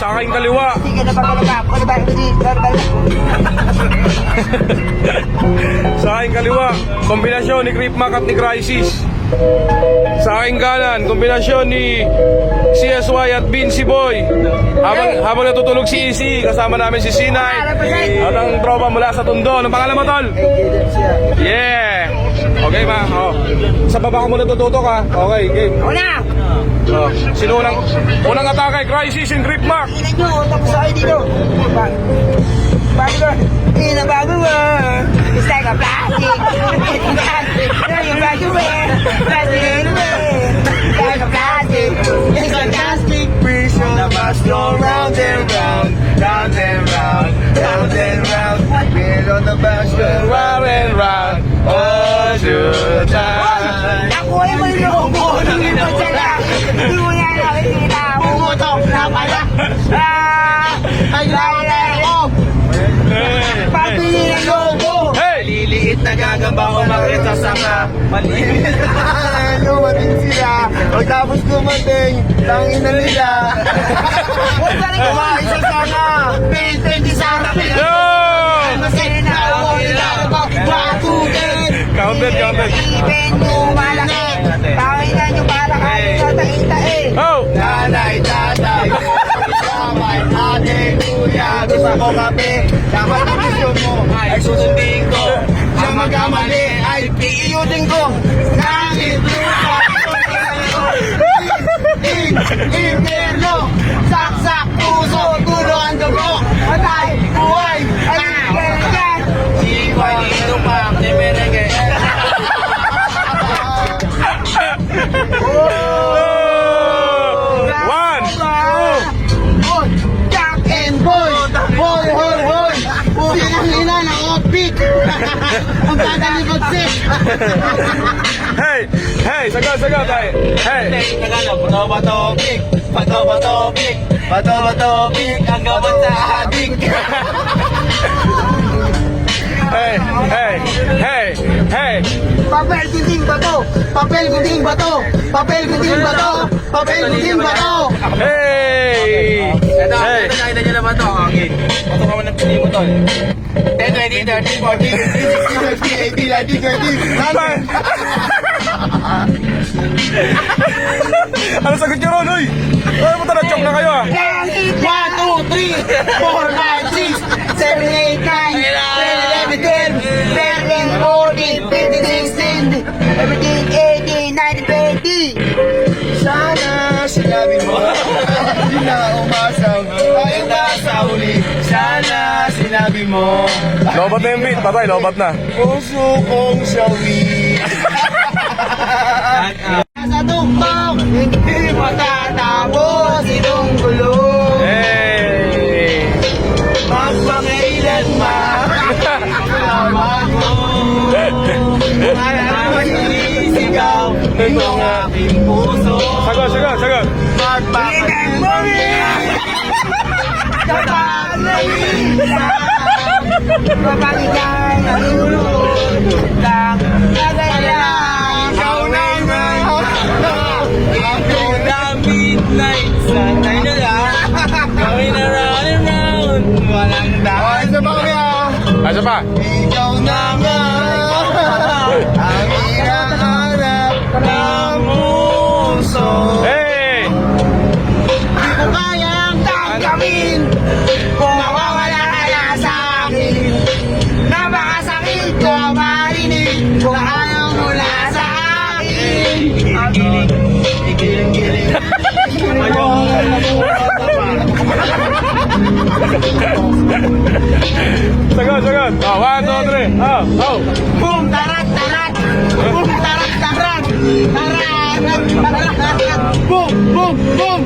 sa aking kaliwa. Kalabak. Sa aking kaliwa, kombinasyon ni Creep Mac at ni Crisis. Sa aking kanan, kombinasyon ni CSY at Vinci Boy. Habang, habang natutulog si Easy, kasama namin si C9 at ang tropa mula sa Tondo. Anong pangalan mo, Tol? Yeah! Okay, ma. Oh. Sa baba ko muna tututok, ha? Okay, game. Una! Oh. Sino unang, unang atake? Crisis and Creep Mac. Tingnan nyo, tapos ako dito. Ba- Bago ba? Inabago ba? It's like a plastic. Plastic. Plastic ano ba? Like a plastic. Na gagamba ko makita sa ka. Maliit. Dumating sila. O tapos dumating, tangin na nila. Huwag ka rin Kumain sa sana. Hindi sa harapin. Yo! Masaya na ako nila. Bakugin. Counted, counted. Ibig mo malaki. Pakinan nyo para kayo sa tae-tae. Oh! Nanay, tatay, kamay, ate, kuya, gusto ko kape. Dapat ang gusto mo ay susundin ko. Magkamali ay piiyutin ko. Kahit lupa. Hey! Hey! Sagot, sagot! Hey! Hey! Tagalog, bato bato pik! Bato bato pik! Bato bato pik! Ang gawin sa adik! Hey! Hey! Hey! Hey! Papel gunting bato. Papel gunting bato! Papel gunting bato! Papel gunting bato! Hey! Ito, Hey! ito nakita nyo naman to, ang tol. 10, 20, 30, 40, 50, 60, 70, 80, 90, 100! Ano sagot nyo ron, hoy? Ay, mo na joke na kayo, ah! 1, 2, 3, 4, 5, 6, 7, 8, 9, 10, 11, 12, 13, 14, 15, 16, 17, 18, 19, 20. Sana sinabi mo Hindi na umasang sinabi mo Lobat na yung beat, patay, lobat na. Puso kong sawi Sa tuktok Hindi matatapos Itong gulo Hey! Magpangailan ma Tawag mo Para maisigaw Itong aking puso Sagot, sagot, sagot! Kapalitan ang ululog lang. Nagalang. Ikaw na nga Ako na midnight Sa tayo na lang Going around and round Walang daan Isa pa kami ah Ah, isa pa? Ikaw na nga Boom! Tarak! Tarak! Boom! Tarak! Tarak! Tarak! Tarak! Boom! Boom! Boom!